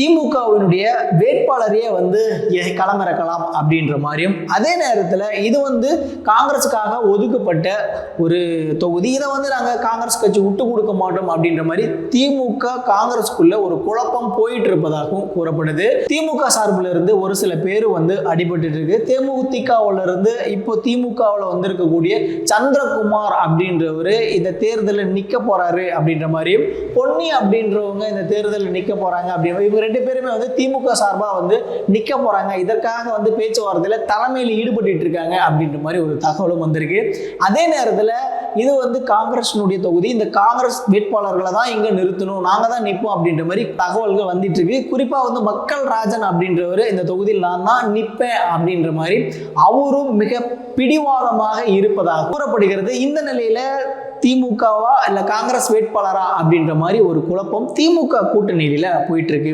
திமுகவினுடைய வேட்பாளரையே வந்து களமிறக்கலாம் அப்படின்ற மாதிரியும் அதே நேரத்தில் இது வந்து காங்கிரஸுக்காக ஒதுக்கப்பட்ட ஒரு தொகுதி. இதை வந்து நாங்கள் காங்கிரஸ் கட்சி விட்டு கொடுக்க மாட்டோம் அப்படின்ற மாதிரி திமுக காங்கிரஸுக்குள்ள ஒரு குழப்பம் போயிட்டு இருப்பதாகவும் கூறப்படுது. திமுக சார்பில் இருந்து ஒரு சில பேர் வந்து அடிபட்டு இருக்கு. தேமுதிகவுல இருந்து இப்போ திமுகவில் வந்திருக்கக்கூடிய சந்திரகுமார் அப்படின்றவர் இந்த தேர்தலில் நிற்க போறாரு அப்படின்ற மாதிரியும் பொன்னி அப்படின்றவங்க இந்த தேர்தலில் நிற்க போறாங்க அப்படின்னு இவங்க ரெண்டு பேருமே வந்து திமுக சார்பாக வந்து நிற்க போகிறாங்க இதற்காக வந்து பேச்சுவார்த்தையில் தலைமையில் ஈடுபட்டு இருக்காங்க அப்படின்ற மாதிரி ஒரு தகவலும் வந்திருக்கு. அதே நேரத்தில் இது வந்து காங்கிரஸினுடைய தொகுதி. இந்த காங்கிரஸ் வேட்பாளர்களை தான் இங்கே நிறுத்தணும். நாங்கள் தான் நிற்போம் அப்படின்ற மாதிரி தகவல்கள் வந்துட்டு இருக்கு. குறிப்பாக வந்து மக்கள் ராஜன் அப்படின்றவர் இந்த தொகுதியில் நான் தான் நிற்பேன் அப்படின்ற மாதிரி அவரும் மிக பிடிவாதமாக இருப்பதாக கூறப்படுகிறது. இந்த நிலையில திமுகவா இல்லை காங்கிரஸ் வேட்பாளரா அப்படின்ற மாதிரி ஒரு குழப்பம் திமுக கூட்டணியில போயிட்டு இருக்கு.